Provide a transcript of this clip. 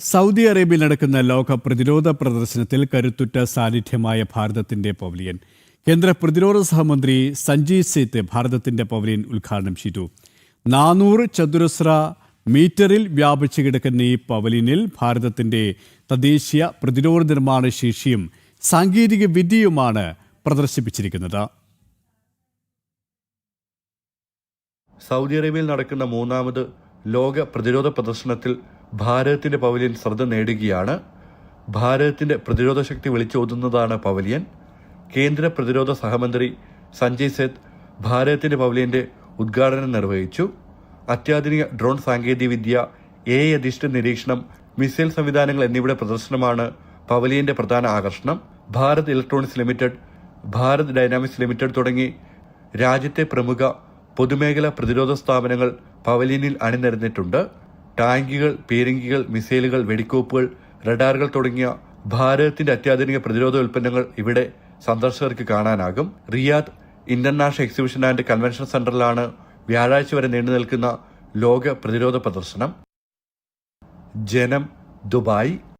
Saudi അറേബ്യയിൽ നടക്കുന്ന ലോക പ്രതിരോധ പ്രദർശനത്തിൽ കരുത്തുറ്റ സാന്നിധ്യമായ ഭാരതത്തിന്റെ പവലിയൻ കേന്ദ്ര പ്രതിരോധ സഹമന്ത്രി സഞ്ജീവ് സേത്ത് ഭാരതത്തിന്റെ പവലിയൻ ഉദ്ഘാടനം ചെയ്തു. നാനൂറ് ചതുരശ്ര മീറ്ററിൽ വ്യാപിച്ചു കിടക്കുന്ന ഈ പവലിനിൽ ഭാരതത്തിന്റെ തദ്ദേശീയ പ്രതിരോധ നിർമ്മാണ ശേഷിയും സാങ്കേതിക വിദ്യയുമാണ് പ്രദർശിപ്പിച്ചിരിക്കുന്നത്. സൗദി അറേബ്യയിൽ നടക്കുന്ന മൂന്നാമത് ലോക പ്രതിരോധ പ്രദർശനത്തിൽ ഭാരതത്തിന്റെ പവലിയൻ ശ്രദ്ധ നേടുകയാണ്. ഭാരതത്തിന്റെ പ്രതിരോധ ശക്തി വിളിച്ചോതുന്നതാണ് പവലിയൻ. കേന്ദ്ര പ്രതിരോധ സഹമന്ത്രി സഞ്ജയ് സേത്ത് ഭാരതത്തിന്റെ പവലിയന്റെ ഉദ്ഘാടനം നിർവഹിച്ചു. അത്യാധുനിക ഡ്രോൺ സാങ്കേതികവിദ്യ എ അധിഷ്ഠിത നിരീക്ഷണം മിസൈൽ സംവിധാനങ്ങൾ എന്നിവയുടെ പ്രദർശനമാണ് പവലിയന്റെ പ്രധാന ആകർഷണം. Bharat Electronics Limited Bharat Dynamics Limited തുടങ്ങി രാജ്യത്തെ പ്രമുഖ പൊതുമേഖലാ പ്രതിരോധ സ്ഥാപനങ്ങൾ പവലിയനിൽ അണിനിരന്നിട്ടുണ്ട്. ടാങ്കുകൾ പീരങ്കികൾ മിസൈലുകൾ വെടിക്കോപ്പുകൾ റഡാറുകൾ തുടങ്ങിയ ഭാരതത്തിന്റെ അത്യാധുനിക പ്രതിരോധ ഉൽപ്പന്നങ്ങൾ ഇവിടെ സന്ദർശകർക്ക് കാണാനാകും. Riyadh International Exhibition and Convention സെന്ററിലാണ് വ്യാഴാഴ്ച വരെ നീണ്ടു നിൽക്കുന്ന ലോക പ്രതിരോധ പ്രദർശനം. ജനം ദുബായ്.